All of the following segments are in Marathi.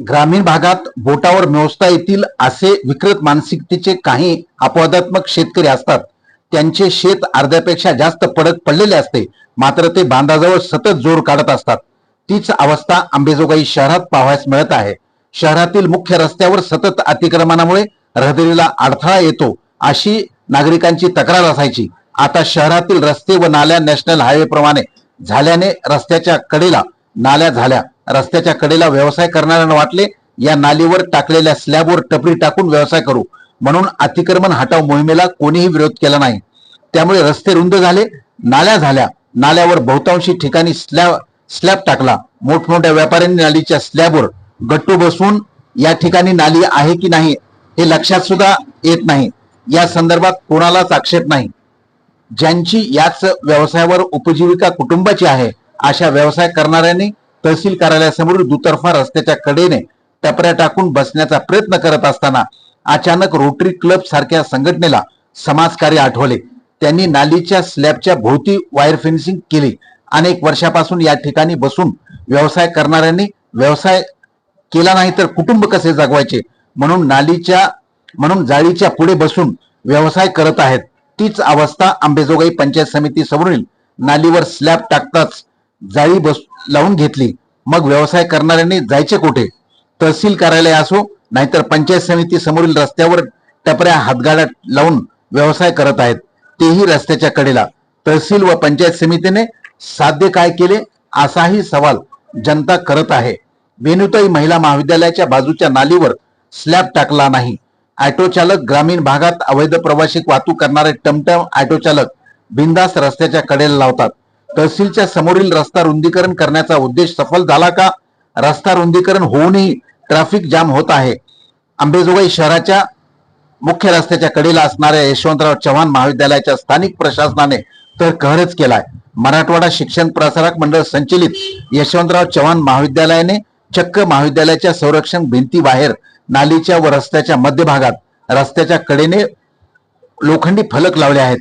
ग्रामीण भागात बोटावर मोजता येतील असे विकृत मानसिकतेचे काही अपवादात्मक शेतकरी असतात. त्यांचे शेत अर्ध्यापेक्षा जास्त पडत पडलेले असते. मात्र ते बांधाजवळ सतत जोर काढत असतात. तीच अवस्था अंबेजोगाई शहरात पाहायस मिळत आहे. शहरातील मुख्य रस्त्यावर सतत अतिक्रमणामुळे रहदारीला अडथळा येतो अशी नागरिकांची तक्रार असायची. आता शहरातील रस्ते व नाल्या नॅशनल हायवे प्रमाणे झाल्याने रस्त्याच्या कडेला नाल्या झाल्या. रस्त्याच्या कडेला व्यवसाय करणाऱ्यांना वाटले या नालीवर टाकलेल्या स्लॅबवर टपरी टाकून व्यवसाय करू. म्हणून अतिक्रमण हटाव मोहिमेला कोणीही विरोध केला नाही. त्यामुळे रस्ते रुंद झाले नाल्या झाल्या. नाल्यावर बहुतांशी ठिकाणी स्लॅब स्लॅब टाकला. मोठमोठ्या व्यापाऱ्यांनी नालीच्या स्लॅबवर गट्टू बसवून या ठिकाणी नाली आहे की नाही हे लक्षात सुद्धा येत नाही. या संदर्भात कोणालाच आक्षेप नाही. ज्यांची याच व्यवसायावर उपजीविका कुटुंबाची आहे अशा व्यवसाय करणाऱ्यांनी तहसील कार्यालयासमोर दुतर्फा रस्त्याच्या कडेने टपऱ्या टाकून बसण्याचा प्रयत्न करत असताना अचानक रोटरी क्लब सारख्या संघटनेला समाजकार्य आठवले. त्यांनी नालीच्या स्लॅबच्या भोवती वायर फेन्सिंग केली. अनेक वर्षापासून या ठिकाणी बसून व्यवसाय करणाऱ्यांनी व्यवसाय केला नाही तर कुटुंब कसे जगवायचे? म्हणून नालीच्या म्हणून जाळीच्या पुढे बसून व्यवसाय करत आहेत. तीच अवस्था अंबेजोगाई पंचायत समिती समोरील नालीवर स्लॅब टाकताच जाळी बस लावून घेतली. मग व्यवसाय करणाऱ्यांनी जायचे कुठे? तहसील कार्यालय असो नाहीतर पंचायत समिती समोरील रस्त्यावर टपऱ्या हातगाड्या लावून व्यवसाय करत आहेत. तेही रस्त्याच्या कडेला. तहसील व पंचायत समितीने साध्य काय केले असाही सवाल जनता करत आहे. वेणुताई महिला महाविद्यालयाच्या बाजूच्या नालीवर स्लॅब टाकला नाही. ऑटो चालक ग्रामीण भागात अवैध प्रवासी वाहतूक करणारे टमटम ऑटो चालक बिंदास रस्त्याच्या कडेला लावतात. तहसीलच्या समोरील रस्ता रुंदीकरण करण्याचा उद्देश सफल झाला का? रस्ता रुंदीकरण होऊनही ट्रॅफिक जाम होत आहे. अंबेजोगाई शहराच्या मुख्य रस्त्याच्या कडेला असणाऱ्या यशवंतराव चव्हाण महाविद्यालयाच्या स्थानिक प्रशासनाने तर कहरच केलाय. मराठवाडा शिक्षण प्रसारक मंडळ संचलित यशवंतराव चव्हाण महाविद्यालयाने चक्क महाविद्यालयाच्या संरक्षण भिंतीबाहेर नालीच्या व रस्त्याच्या मध्यभागात रस्त्याच्या कडेने लोखंडी फलक लावले आहेत.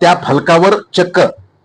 त्या फलकावर चक्क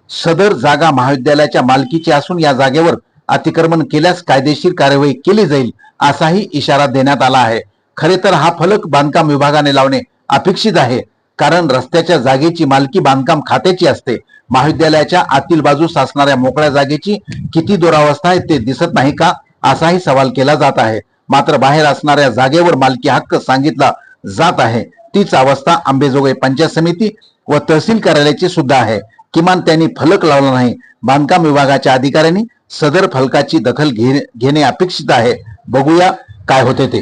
सदर जागा महाविद्यालयाच्या मालकीची असून या जागेवर अतिक्रमण केल्यास कायदेशीर कार्यवाही केली जाईल असाही इशारा देण्यात आला आहे. खरे तर हा फलक बांधकाम विभागाने लावणे अपेक्षित आहे कारण रस्त्याच्या जागेची मालकी बांधकाम खात्याची असते. महाविद्यालयाच्या आतील बाजूस असणाऱ्या मोकळ्या जागेची किती दुरावस्था आहे ते दिसत नाही का असाही सवाल केला जात आहे. मात्र बाहेर असणाऱ्या जागेवर मालकी हक्क सांगितला जात आहे. तीच अवस्था आंबेजोगाई पंचायत समिती व तहसील कार्यालयाची सुद्धा आहे. किमान त्यांनी फलक लावला नाही. बांधकाम विभागाच्या अधिकाऱ्यांनी सदर फलकाची दखल घेणे अपेक्षित आहे. बघूया काय होते ते.